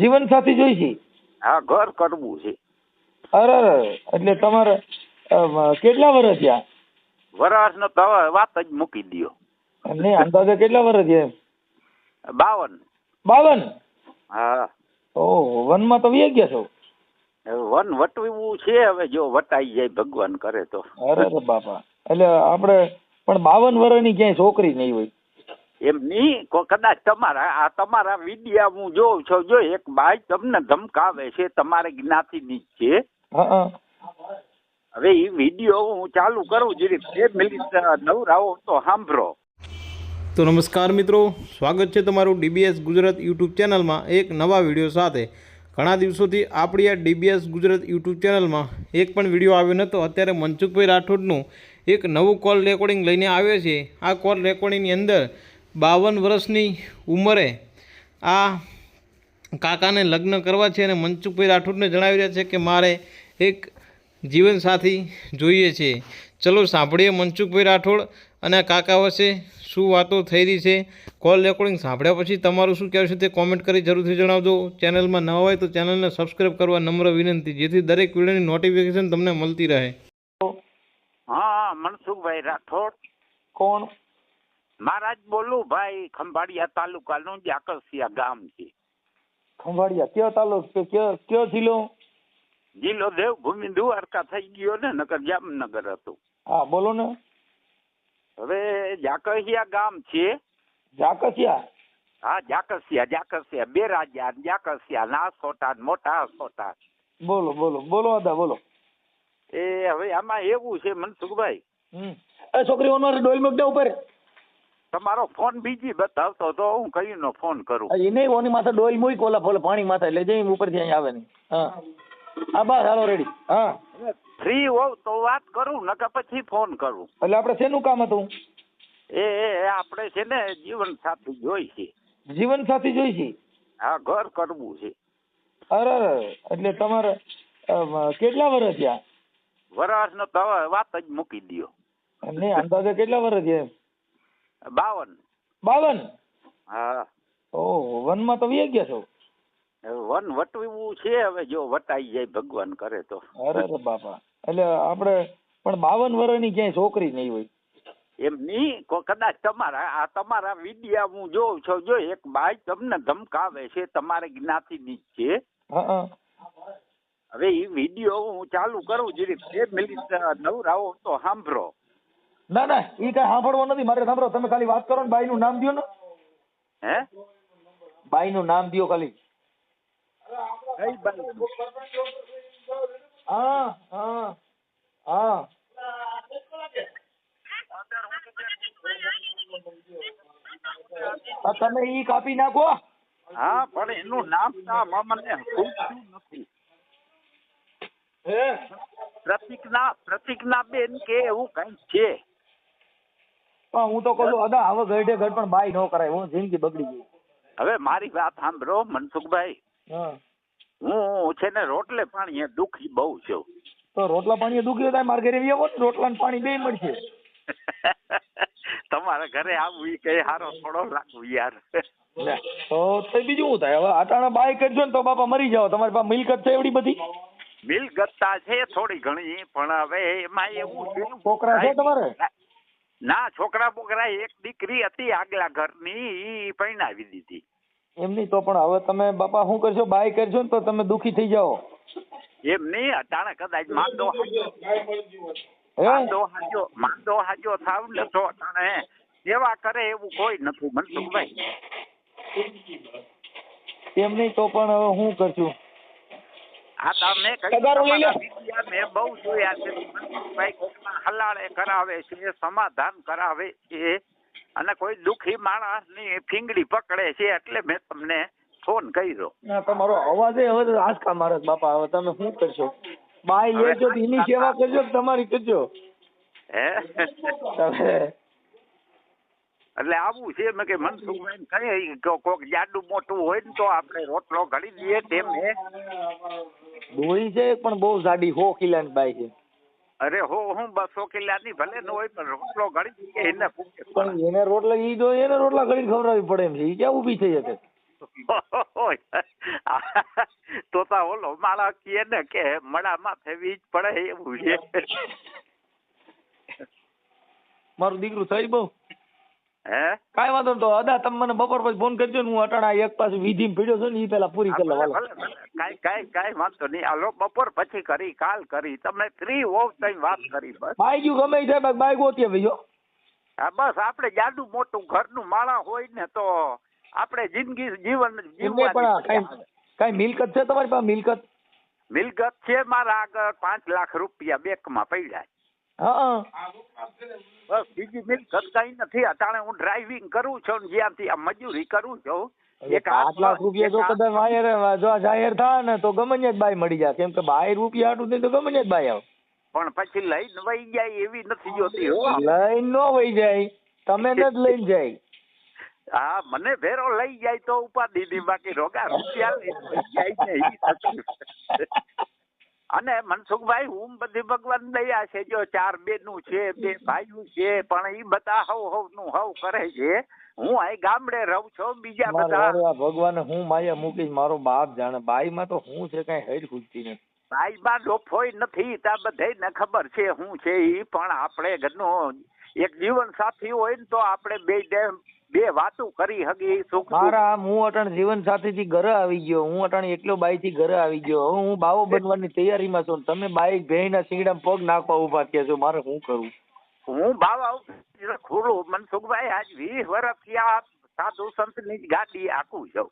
જીવન સાથી જોઈશે હા ઘર કરવું છે. અરે એટલે તમારે કેટલા વર્ષ થયા? વરાસ નો તો વાત જ મૂકી દ્યો. નહીં અંદાજે કેટલા વર્ષ થયા બાવન. બાવન? હા. ઓહો વનમાં તો વ્યાઈ ગયા છો? વન વટવું છે હવે જો વટાઈ જાય ભગવાન કરે તો. અરે અરે બાપા. એટલે આપણે પણ બાવન વર્ષની ક્યાંય છોકરી નહીં હોય. એમ નહીં કદાચ તમારા આ તમારા વિડિયા હું જોઉં છું. જો એક બાઈ તમને ધમકાવે છે તમારે જ્ઞાતિની જ છે. હા હા. હવે એ વીડિયો હું ચાલુ કરું જરીક બે મિનિટ નવરાવો તો સાંભળો. તો નમસ્કાર મિત્રો. સ્વાગત છે તમારું ડીબીએસ ગુજરાત યુટ્યુબ ચેનલમાં એક નવા વીડિયો સાથે. ઘણા દિવસોથી આપણી આ ડીબીએસ ગુજરાત યુટ્યુબ ચેનલમાં એક પણ વીડિયો આવ્યો નહોતો અત્યારે મનસુખભાઈ રાઠોડનું એક નવું કોલ રેકોર્ડિંગ લઈને આવ્યો છે. આ કોલ રેકોર્ડિંગની અંદર બાવન વર્ષની ઉંમરે આ કાકાને લગ્ન કરવા છે અને મનસુખભાઈ રાઠોડને જણાવી રહ્યા છે કે મારે એક જીવનસાથી જોઈએ છે. ચલો સાંભળીએ મનસુખભાઈ રાઠોડ અને કાકા વચ્ચે શું વાતો થઈ રહી છે. કોલ રેકોર્ડિંગ સાંભળ્યા પછી તમારું શું કહેવું છે તે કોમેન્ટ કરી જરૂરથી જણાવજો. ચેનલમાં નવા હોય તો ચેનલને સબસ્ક્રાઈબ કરવા નમ્ર વિનંતી. જેથી દરેક વિડીયોની નોટિફિકેશન તમને મળતી રહે. હા મનસુખભાઈ રાઠોડ. કોણ? મહારાજ બોલું ભાઈ ખંભાળિયા તાલુકાનું જાકરસિયા ગામ છે. ખંભાળિયા કયો તાલુકો કયો કયો જિલ્લો? જિલ્લો દેવભૂમિ દ્વારકા થઈ ગયો ને નગર જામનગર હતું. હા બોલો ને. હવે જાકરસિયા ગામ છે. જાકસિયા હા જાકરસિયા જાકરસિયા બે રાજા ને જાકરસિયા ના સોટા મોટા સોટા બોલો બોલો બોલો અદા બોલો. એ હવે આમાં એવું છે મનસુખભાઈ. એ છોકરી ઓનર ડોલ મગડા ઉપર. તમારો ફોન બીજી બતાવતો તો હું કઈનો ફોન કરું. એ નહીં ઓની માથે ડોલ મૂક ઓલા ફોલે પાણી માથે એટલે જઈ ઉપરથી અહીં આવે નહીં. હા. હા બસ હાલો રેડી હા. ફ્રી હોવ તો વાત કરું નકર પછી ફોન કરું. એટલે આપણે શેનું કામ હતું? એ એ આપણે છે ને જીવન સાથી જોઈ છે. જીવન સાથી જોઈશે હા ઘર કરવું છે. અરે એટલે તમારે કેટલા વર્ષ થયા? વરાસ નો તો વાત જ મૂકી દયો. નહીં અંદાજે કેટલા વર્ષ થયા બાવન. બાવન? હા. ઓહો વનમાં તો વ્યાઈ ગયા છો વન વટવું છે હવે જો વટાઈ જાય ભગવાન કરે તો. અરે બાપા. એટલે આપણે પણ બાવન વર્ષની ક્યાંય છોકરી નહીં હોય. એમ નહીં કદાચ તમારા આ તમારા વિડિયા હું જોઉં છું જો એક બાઈ તમને ધમકાવે છે તમારે જ્ઞાતિની જ છે. હવે એ વિડિયો હું ચાલુ કરું જરીક બે મિનિટ નવરાવો તો સાંભળો. ના ના એ કઈ સાંભળવો નથી. મારે સાંભળો તમે ખાલી વાત કરો ને બાઈનું નામ દ્યો ને. હે? બાઈનું નામ દ્યો ખાલી. હા હા હા. તમે ઈ કાપી નાખો. હા પણ એનું નામ નામ મને પ્રતિક નથી. હે? પ્રતિજ્ઞા પ્રતિજ્ઞા બેન કે એવું કઈ છે? પણ હું તો કહું છું અદા હવે ઘરડે ઘર પણ બાય ન કરાય. હું જિંદગી બગડી ગઈ. હવે મારી વાત સાંભળો મનસુખભાઈ. હું. છે ને રોટલે પાણી દુખી બહુ છું. તો રોટલા પાણી દુખી થાય મારા ઘરે આવો રોટલા ને પાણી બે મળશે. તમારા ઘરે આવવું ઈ કઈ હારો થોડો રાખવું યાર. તો તો બીજું શું થાય? હવે આટાણા બાય કરજો ને તો બાપા મરી જાવ તમારી પાસે મિલકત છે એવડી બધી? મિલકત છે થોડી ઘણી પણ હવે એમાં એવું છોકરા છે તમારે? ના છોકરા બોકરા એક દીકરી હતી આગલા ઘરની ઈ પરણાવી દીધી. એમની તો પણ હવે તમે બાપા શું કરશો? બાય કરશો ને તો તમે દુખી થઈ જાઓ. એમ નહીં અટાણે કદાચ માંદો હાજો માંદો હાજો માંદો હાજો થાવ ને તો અટાણે સેવા કરે એવું કોઈ નથી મનસુખભાઈ. એમ નહીં તો પણ હવે શું કરશું? આ તમે મેં બહુ જોયા છે. મનસુખભાઈ કોકના હલાળે કરાવે છે સમાધાન કરાવે છે. અને કોઈ દુખી માણસની ફીંગડી પકડે છે એટલે મેં તમને ફોન કર્યો. ના તમારો અવાજ હવે આજકા મારે બાપા હવે તમે શું કરશો? બાય લેજો એની સેવા કરજો તમારી કરજો. હે? તમે એટલે આવું છે મેં કે મનસુખભાઈ કઈ કોક જાડું મોટું હોય ને તો આપણે રોટલો ઘડી દઈએ તેમ હે. ડોહી છે પણ બહુ જાડી હો કિલ્લાની બાઈ છે. અરે હો હું બસો કિલાની ભલે ન હોય પણ રોટલો ઘડી દઈએ એને પણ એને રોટલા ઈ જો એને રોટલા ઘડીને ખવડાવવી પડે એમ છે. ઈ ક્યાં ઊભી થઈ શકે? તો તા ઓલો માળા કે ને કે મડામાં ફેવી જ પડે એવું છે. મારું દીકરું થઈ બહુ? હે? કાઈ વાંધો તો અદા તમે મને બપોર પછી ફોન કરજો ને હું અટાણા એક પાસે વિધિ પીડ્યો છું ને એ પેલા પૂરી કરી ભલે. કાંઈ કાંઈ કાંઈ વાંધો નહીં. હાલો બપોર પછી કરી કાલ કરી. તમે ફ્રી હોવ તઈ વાત કરી બસ. બાઈ ગયું ગમે છે બાઈ ગોતીએ ભાઈઓ હા. બસ આપણે જાડું મોટું ઘરનું માળા હોય ને તો આપણે જિંદગી જીવન જીવવા કઈ મિલકત છે તમારી પાસે? મિલકત? મિલકત છે મારા આગળ પાંચ લાખ રૂપિયા બેંકમાં પડ્યા બસ બીજી મિલકત કઈ નથી. અટાણે હું ડ્રાઇવિંગ કરું છું ને જ્યાંથી આ મજૂરી કરું છું. એક પાંચ લાખ રૂપિયા જો કદાચ વાયર જો જાહેર થાય ને તો ગમે જ બાય મળી જાય. કેમ કે બાય રૂપિયા થઈ તો ગમે જ બાઈ આવે. પણ પછી લઈને વહી જાય એવી નથી જોતી. લઈને નો વહી જાય. તમે ને જ લઈને જાય. હા મને ભેરો લઈ જાય તો ઉપાધિ બાકી રોગા રૂપિયા લઈને જાય ને. અને મનસુખભાઈ હું બધી ભગવાન દયા છે. જો ચાર બેનું છે બે ભાઈઓ છે પણ એ બધા હવ હવનું હવ કરે છે. હું અહીં ગામડે રહું છું બીજા બધા ભગવાન હું માયા મૂકીશ મારો બાપ જાણે. બાઈમાં તો હું છે કઈ હેડ ખૂટતી નથી. ભાઈમાં ડોફોય નથી તા બધાયને ખબર છે હું છે એ પણ આપણે ઘરનો એક જીવન સાથી હોય ને તો આપણે બે બે વાતો કરી હગી સુખ મારા હું અટણ જીવન સાથીથી ઘરે આવી ગયો. હું અટણ એકલો બાઈ થી ઘરે આવી ગયો. હવે હું બાવો બનવાની તૈયારીમાં છું. તમે બાઈ ભેંના સિંગડા પગ નાખવા ઊભા કે છો. મારે શું કરું હું બાવા ખુલ્લું. મનસુખભાઈ આજ વીસ વર્ષથી આ સાધુ સંતની ગાડી આખું છું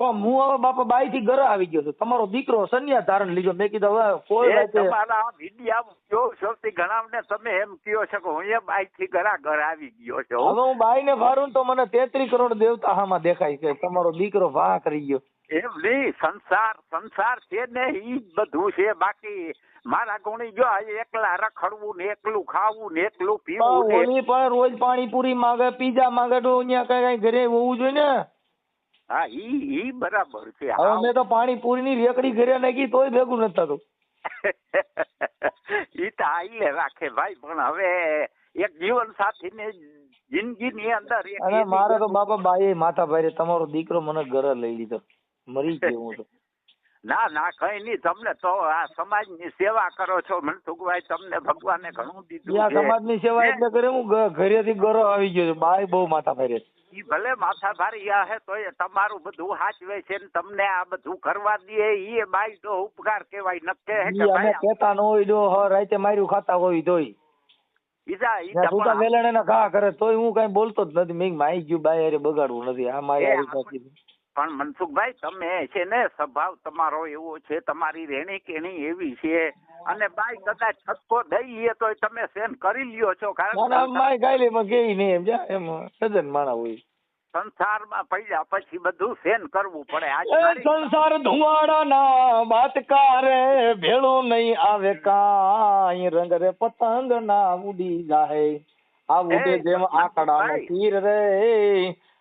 પણ હું હવે બાપા બાઈ થી ઘરે આવી ગયો છું. તમારો દીકરો સંન્યાસ ધારણ લીધો. મેં કીધું હવે કોઈ તમારા વિડિયા જો સૌથી ઘણા તમે એમ કયો છો કે હું એ બાઈ થી ઘરા ઘર આવી ગયો હવે છું હું બાઈ ને ફારું તો મને તેત્રી કરોડ દેવતા હામાં દેખાય છે. તમારો દીકરો વાહ કરી ગયો. એમ નહીં સંસાર સંસાર છે ને ઈ બધું છે. બાકી મારા ગુણી જો આ એકલા રખડવું ને એકલું ખાવું ને એકલું પીવું પણ ને પણ રોજ પાણીપુરી માંગે પીઝા માંગે તો અહીંયા કઈ કઈ ઘરે હોવું જોઈએ ને? હા ઈ ઈ બરાબર છે. હવે. મેં તો પાણીપુરી ની રેકડી ઘરે નાખી તોય ભેગું નથી થતું. ઈ તો આઈલે રાખે ભાઈ પણ હવે એક જીવન સાથી ને જિંદગી જિંદગીની અંદર અને મારે તો બાપા બાઈ માથા ભાઈ તમારો દીકરો મને ઘરે લઈ લીધો. મરી ગયો હું તો. ના ના કઈ નહીં તમને તો આ સમાજની સેવા કરો છો મનસુખભાઈ તમને ભગવાને ઘણું દીધું સમાજની સેવા એટલે કરે હું ઘરેથી ઘરે આવી ગયો બાય બહુ માથા ફેરે ઈ ભલે માથા ભારી હે તો એ તમારું બધું હાચવે છે ને તમને આ બધું કરવા દે ઈ બાઈ તો ઉપકાર કહેવાય નક્કે હે કે અમે કેતા ન હોય જો હ રાતે માર્યું ખાતા હોય તોય. બીજા ઈ છૂટા વેલણે ના ઘા કરે તોય હું કઈ બોલતો જ નથી મેં માઈ ગયું બાઈ અરે બગાડવું નથી આ મારી. પણ મનસુખભાઈ તમે છે ને સ્વભાવ તમારો એવો છે તમારી રેણી કેણી એવી છે. અને બાઈ કદાચ છટકો દઈએ તો તમે સેન કરી લ્યો છો કારણ કે ગાયલી માં કેવી નહીં એમ જા એમ સજન માણા હોય. સંસારમાં પડ્યા પછી બધું સેન કરવું પડે. આજે સંસાર ધુવાડા ના બાતકારે ભેળું નહીં આવે કાંઈ. રંગ રે પતંગ ના ઉડી જાય આ ઉડે જેમ આકડા તીર રે.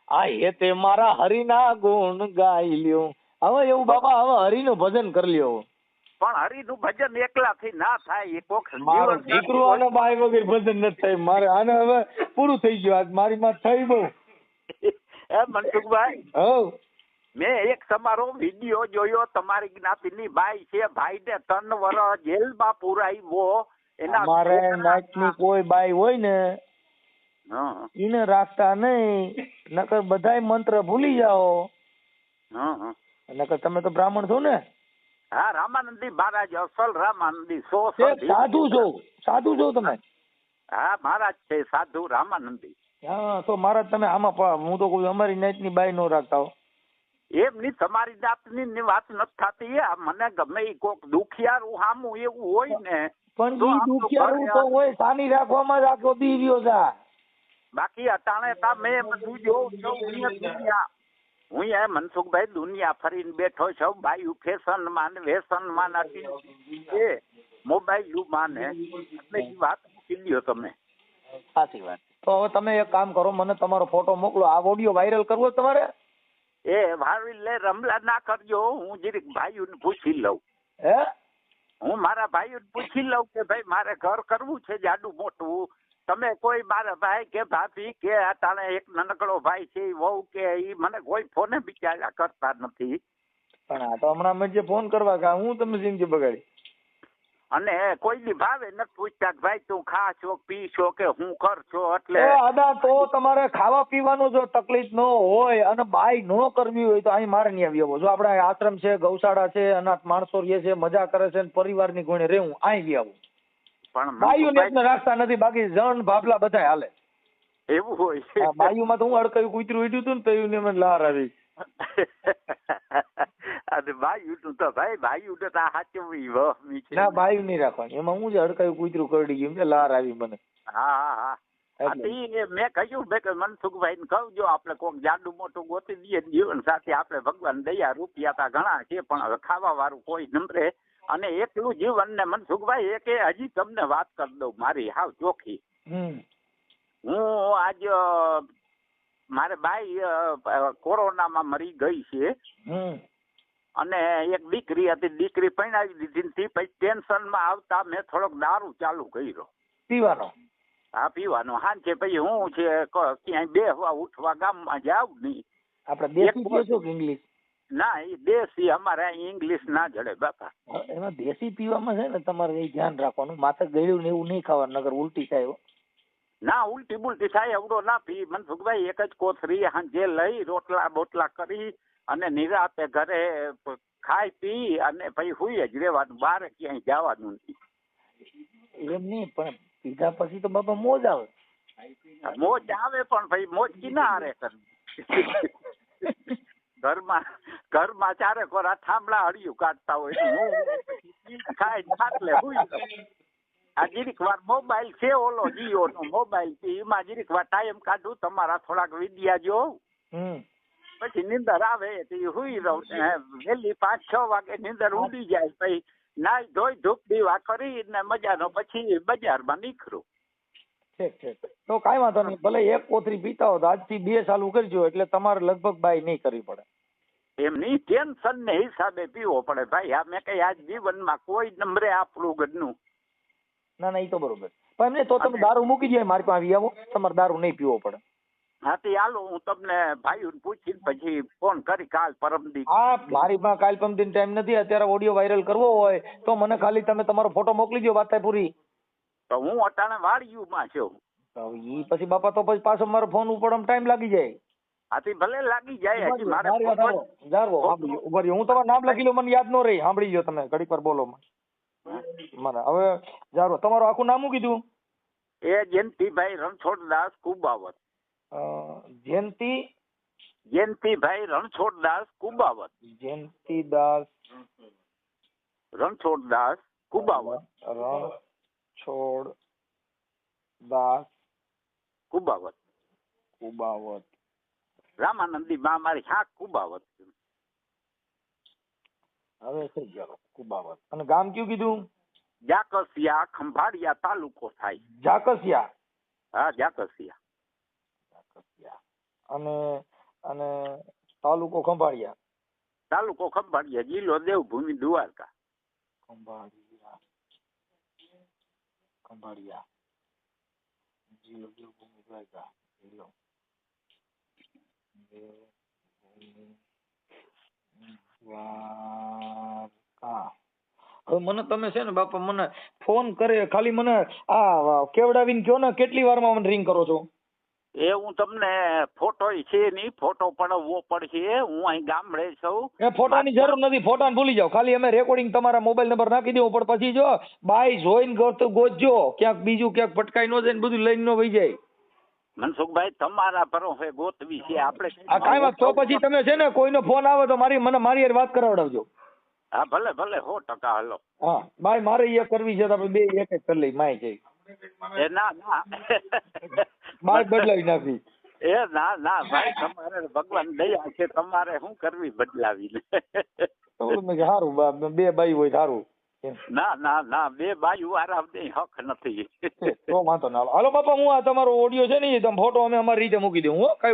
આ હેતે મારા હરિના ગુણ ગાઈ લ્યો. હવે એવું બાબા હવે હરિનું ભજન કરી લ્યો. પણ હરિનું ભજન એકલાથી ના થાય એ કોક મારો દીકરો અને બાઈ વગર ભજન નથી થાય. મારે આને હવે પૂરું થઈ ગયું. આજ મારી માં થઈ બહુ. એ મનસુખભાઈ? હવ મેં એક તમારો વીડિયો જોયો. તમારી જ્ઞાતિની બાઈ છે ભાઈને ત્રણ વર્ષ જેલમાં પુરાવ્યો. એના મારે નાચની કોઈ બાઈ હોય ને એને રાખતા નહીં નકર બધાય મંત્ર ભૂલી જાઓ. નકર તમે તો બ્રાહ્મણ છો ને? હા રામાનંદી મહારાજ અસલ રામાનંદી સો સાધુ છો સાધુ છો તમે? હા મહારાજ છે સાધુ રામાનંદી. હા તો મહારાજ તમે આમાં હું તો કોઈ અમારી નાચની બાઈ નો રાખતા હો. એમની તમારી જાતની ની વાત નથી થતી મને ગમે એ કોક દુખિયારું હામું એવું હોય ને પણ દુખિયારું તો હોય સાની રાખવામાં જ આખો દી રહ્યો છે બાકી અટાણે તા બધું જોઉં છું હું દુનિયા હું એ મનસુખભાઈ દુનિયા ફરીને બેઠો છું ભાઈ ફેશનમાં ને વ્યસનમાં નથી. એ મોબાઈલમાં ને એટલે એ વાત મૂકી લ્યો તમે. સાચી વાત. તો હવે તમે એક કામ કરો મને તમારો ફોટો મોકલો આ ઓડિયો વાયરલ કરવો તમારે? એ ભાવી લે રમલા ના કરજો હું જરીક ભાઈઓને પૂછી લઉં. હે? હું મારા ભાઈઓને પૂછી લઉં કે ભાઈ મારે ઘર કરવું છે જાડું મોટું? તમે કોઈ મારા ભાઈ કે ભાભી કે આ તારે એક નાનકડો ભાઈ છે વહુ કે ઈ મને કોઈ ફોને બિચારા કરતા નથી. પણ આ તો હમણાં મેં જે ફોન કરવા કા હું તમને જિંદગી બગાડી? અને કોઈ ની ભાવે નથી પૂછતા કે ભાઈ તું ખા છો પી છો કે હું કર છો એટલે એ આદા તો તમારે ખાવા પીવાનું જો તકલીફ ન હોય અને બાય ન કરવી હોય તો અહીં મારે નહીં આવી આવો જો આપણે આશ્રમ છે ગૌશાળા છે અનાથ માણસો રહે છે મજા કરે છે પરિવારની ગુણે રહેવું અહીં બી આવું પણ બાયુને રાખતા નથી બાકી જણ ભાભલા બધા હાલે. એવું હોય. બાયુમાં તો હું અડકયું કૂતરું ઉઠ્યું હતું ને તો એને મને લાર આવી. અને ભાઈ ઉઠું તો ભાઈ ભાઈ તો તા સાચવવી વહમી છે. ના ભાઈ નહીં રાખવાની. એમાં હું જ અડકાયું કૂતરું કરડી ગયું એટલે લાર આવી મને. હા હા મેં કહ્યું મેં કે મનસુખભાઈ ને કહું જો આપણે કોક જાડું મોટું ગોતી દઈએ જીવન સાથે આપણે ભગવાન દયા રૂપિયા તા ઘણા છે પણ ખાવા વાળું કોઈ નમરે અને એકલું જીવન ને મનસુખભાઈ એક હજી તમને વાત કરી દઉં મારી. હાવ ચોખ્ખી. હું આજ મારે બાઈ કોરોના કોરોનામાં મરી ગઈ છે. અને એક દીકરી હતી દીકરી પૈણાવી દીધી ને તી પછી ટેન્શનમાં આવતા મેં થોડોક દારૂ ચાલુ કર્યો. પીવાનો? હા પીવાનો. છે પછી હું છે ક્યાંય બેહવા ઉઠવા ગામમાં જાવ નહીં. આપણે દેશી કે ઇંગ્લિશ ના એ દેશી અમારે અહીં ઇંગ્લિશ ના જડે બાપા. એમાં દેશી પીવામાં છે ને તમારે એ ધ્યાન રાખવાનું. માથે ગળ્યું ને એવું નહીં ખાવાનું નગર ઉલટી થાય ના ઉલટી બુલટી થાય એવડો ના પી. મનસુખભાઈ એક જ કોથરી જે લઈ રોટલા બોટલા કરી અને નિરાતે ઘરે ખાઈ પી અને પછી હુઈ જ રહેવાનું. બહાર ક્યાંય જવાનું નહીં એમ નહીં પણ પીધા પછી તો બાપા મોજ આવે. મોજ આવે પણ ભાઈ મોજ કિના હારે કરવી? ઘરમાં ઘરમાં ચારે કોરા થાંભલા હળિયું કાઢતા હોય હું ખાઈ ખાટલે આ જીરીક વાર મોબાઈલ છે ઓલો જીઓ નો મોબાઈલ છે એમાં જીરીક વાર ટાઈમ કાઢું તમારા થોડાક વિદ્યા જો. પછી નીંદર આવે તો હુઈ રહું વહેલી પાંચ છ વાગે નીંદર ઉડી જાય. પછી નાઈ ધોઈ ધૂપ દીવા કરી ને મજાનો પછી બજારમાં નીકળું. ઠીક ઠીક. તો કાંઈ વાંધો નહીં ભલે એક કોથરી પીતા હો તો આજથી બે ચાલુ કરજો એટલે તમારે લગભગ બાય નહીં કરવી પડે. એમ એમની ટેન્શન ને હિસાબે પીવો પડે ભાઈ આ મેં કઈ આજ જીવનમાં કોઈ નંબરે આપણું ગઢનું. ના ના એ તો બરોબર. પણ એમને તો તમે દારૂ મૂકી દો મારી પાસે આવી આવો. તમારે દારૂ નહીં પીવો પડે. હાથી હાલો હું તમને ભાઈ પૂછીને પછી ફોન કરી કાલ પરમદી હા મારી પાસે કાલ પરમદી ટાઈમ નથી અત્યારે ઓડિયો વાયરલ કરવો હોય તો મને ખાલી તમે તમારો ફોટો મોકલી દો વાત થાય પૂરી. તો હું અટાણે વાડિયુંમાં છું. તો ઈ પછી બાપા તો પછી પાછો મારો ફોન ઉપર ટાઈમ લાગી જાય. હાથી ભલે લાગી જાય હજી મારે મારી વાત ફોટો- જારવો, સાંભળી લો. ઊભા રહ્યો. હું તમારું નામ લખી લો મને યાદ ન રહી સાંભળી ગયો તમે ઘડીક વાર બોલો મને. હવે જારવો તમારું આખું નામ શું કીધું? એ જયંતિભાઈ રણછોડદાસ કુબાવત જયંતિ? જયંતિભાઈ રણછોડદાસ કુબાવત જયંતિદાસ. રણછોડદાસ કુબાવત રણછોડ દાસ કુબાવત. કુબાવત. રામાનંદી માં મારી શાક કુબાવત હવે થઈ ગયો કુબાવત. અને ગામ કયું કીધું? જાકસિયા ખંભાળિયા તાલુકો થાય. જાકસિયા. હા જાકસિયા. જાકસિયા. અને અને તાલુકો ખંભાળિયા. તાલુકો ખંભાળિયા જિલ્લો દેવભૂમિ દ્વારકા. ખંભાળિયા. ખંભાળિયા હવે મને તમે છે ને બાપા મને ફોન કરે ખાલી મને આ કેવડાવીને કયો ને, કેટલી વારમાં મને રિંગ કરો છો? એ હું તમને ફોટો છે નહીં ફોટો પડાવવો પડશે. હું અહીં ગામડે છું. એ ફોટાની જરૂર નથી ફોટા ભૂલી જાઓ. ખાલી અમે રેકોર્ડિંગ તમારા મોબાઈલ નંબર નાખી દેવું પણ પછી જો બાય જોઈન ગોત ગોતજો. ક્યાંક બીજું ક્યાંક ભટકાઈ ન જાય ને બધું લઈને ન વહી જાય. મનસુખભાઈ તમારા ભરોસે ગોતવી છે. આપણે આ કાંઈ વાત તો પછી તમે છે ને કોઈનો ફોન આવે તો મારી મને મારી વાત કરાવડાવજો. હા ભલે ભલે હો ટકા હલો. હા બાય મારે એ કરવી છે તો આપણે બે એક એક કરી લઈ માય છે એ ના ના. બાય બદલાવી નાખી એ ના ના ભાઈ તમારે ભગવાન દયા છે તમારે શું કરવી કીધું સારું બે બાઈ હોય સારું ના ના ના બે બાજુ આરામ દે હક નથી. તો વાંધો ના હાલો. હાલો બાપા હું આ તમારો ઓડિયો છે ને તમે ફોટો અમે અમારી રીતે મૂકી દઉં હો. કઈ